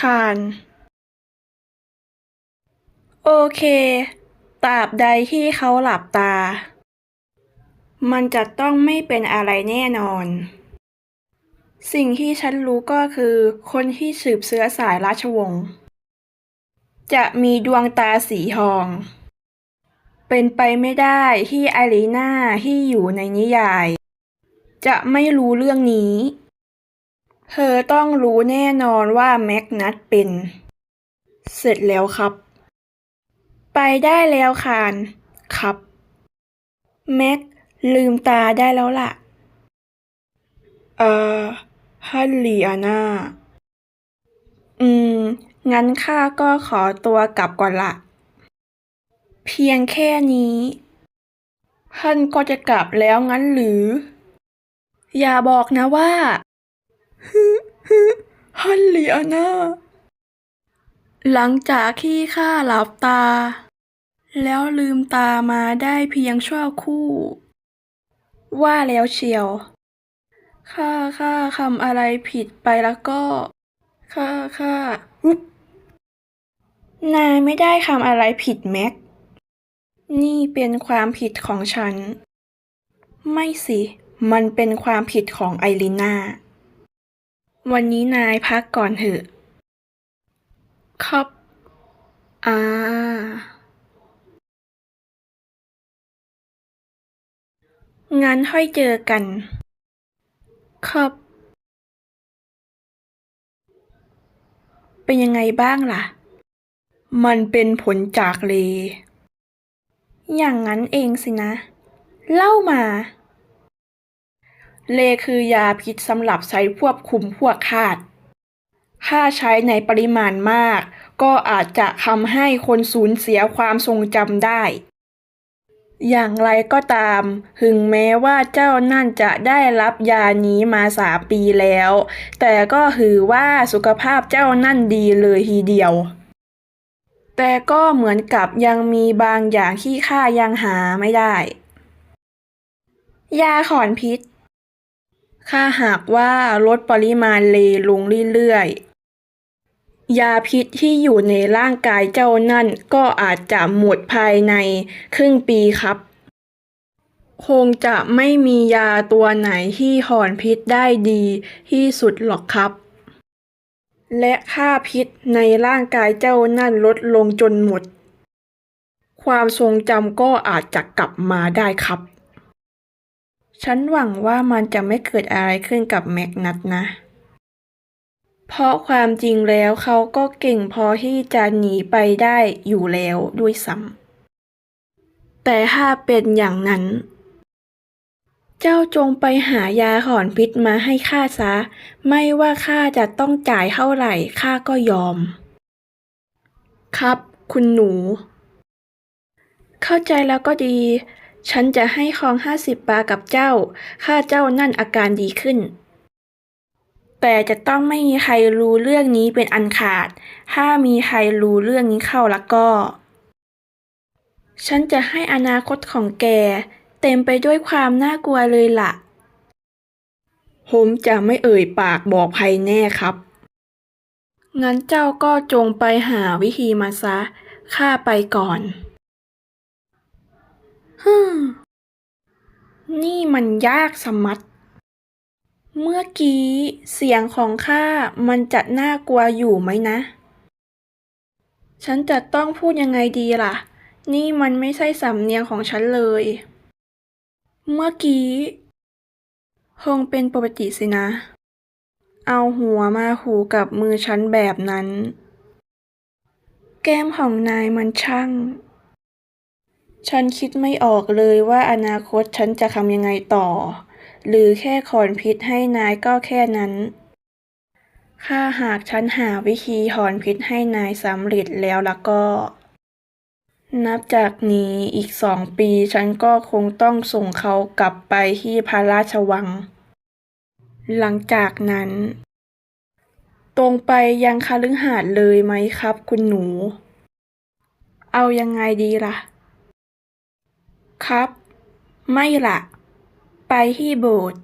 คาร โอเค ตราบใดที่เขาหลับตา มันจะต้องไม่เป็นอะไรแน่นอน สิ่งที่ฉันรู้ก็คือคนที่สืบเชื้อสายราชวงศ์จะมีดวงตาสีทอง เป็นไปไม่ได้ที่ไอรีนาที่อยู่ในนิยาย จะไม่รู้เรื่องนี้ เธอต้องรู้แน่นอนว่าแม็กนัทเป็น เสร็จแล้วครับ ไปได้แล้วคานครับ แม็กลืมตาได้แล้วล่ะ เอ่อฮันลีอาน่า อืม งั้นข้าก็ขอตัวกลับก่อนละ เพียงแค่นี้ ท่านก็จะกลับแล้วงั้นหรือ อย่าบอกนะว่า ฮันลีอาน่าหลังจากที่ข้าหลับตา แล้วลืมตามาได้เพียงชั่วคู่ ว่าแล้วเชียว ข้าข้าทำอะไรผิดไปแล้วก็ ข้าข้าอุ๊บนายไม่ได้ทำอะไรผิดแม็ก นี่เป็นความผิดของฉัน ไม่สิ มันเป็นความผิดของไอริน่า วันนี้นายพักก่อนเถอะ ครับ อ่า งั้นค่อยเจอกัน ครับ เป็นยังไงบ้างล่ะ มันเป็นผลจากเล อย่างนั้นเองสินะ เล่ามา เลคือยาพิษสำหรับใช้ควบคุมพวกคาด ถ้าใช้ในปริมาณมาก ก็อาจจะทำให้คนสูญเสียความทรงจำได้ อย่างไรก็ตาม ถึงแม้ว่าเจ้านั่นจะได้รับยานี้มาสามปีแล้ว แต่ก็ถือว่าสุขภาพเจ้านั่นดีเลยทีเดียวแต่ก็เหมือนกับยังมีบางอย่างที่ข้ายังหาไม่ได้ ยาถอนพิษ ถ้าหากว่าลดปริมาณเลลงเรื่อยๆ ยาพิษที่อยู่ในร่างกายเจ้านั่นก็อาจจะหมดภายในครึ่งปีครับ คงจะไม่มียาตัวไหนที่ถอนพิษได้ดีที่สุดหรอกครับ และค่าพิษในร่างกายเจ้านั่นลดลงจนหมด ความทรงจำก็อาจจะกลับมาได้ครับ ฉันหวังว่ามันจะไม่เกิดอะไรขึ้นกับแม็กนัทนะ เพราะความจริงแล้วเขาก็เก่งพอที่จะหนีไปได้อยู่แล้วด้วยซ้ำแต่ถ้าเป็นอย่างนั้น เจ้าจงไปหายาถอนพิษมาให้ข้าซะ ไม่ว่าข้าจะต้องจ่ายเท่าไหร่ข้าก็ยอม ครับ คุณหนู เข้าใจแล้วก็ดี ฉันจะให้คองห้าสิบบาทกับเจ้า ข้าเจ้านั่นอาการดีขึ้น แต่จะต้องไม่มีใครรู้เรื่องนี้เป็นอันขาด ถ้ามีใครรู้เรื่องนี้เข้าแล้วก็ ฉันจะให้อนาคตของแก เต็มไปด้วยความน่ากลัวเลยล่ะ ผมจะไม่เอ่ยปากบอกภัยแน่ครับ งั้นเจ้าก็จงไปหาวิธีมาซะ ข้าไปก่อน ฮึมนี่มันยากสมัด เมื่อกี้เสียงของข้ามันจะน่ากลัวอยู่ไหมนะ ฉันจะต้องพูดยังไงดีล่ะ นี่มันไม่ใช่สำเนียงของฉันเลย เมื่อกี้คงเป็นปกติสินะ เอาหัวมาหูกับมือฉันแบบนั้น แก้มของนายมันช่าง ฉันคิดไม่ออกเลยว่าอนาคตฉันจะทำยังไงต่อ หรือแค่ขอนพิษให้นายก็แค่นั้น ถ้าหากฉันหาวิธีถอนพิษให้นายสำเร็จแล้วล้วก็ นับจากนี้อีกสองปีฉันก็คงต้องส่งเขากลับไปที่พระราชวัง หลังจากนั้น ตรงไปยังคฤหาสน์เลยไหมครับคุณหนู เอายังไงดีล่ะ ครับ ไม่ละ ไปที่โบสถ์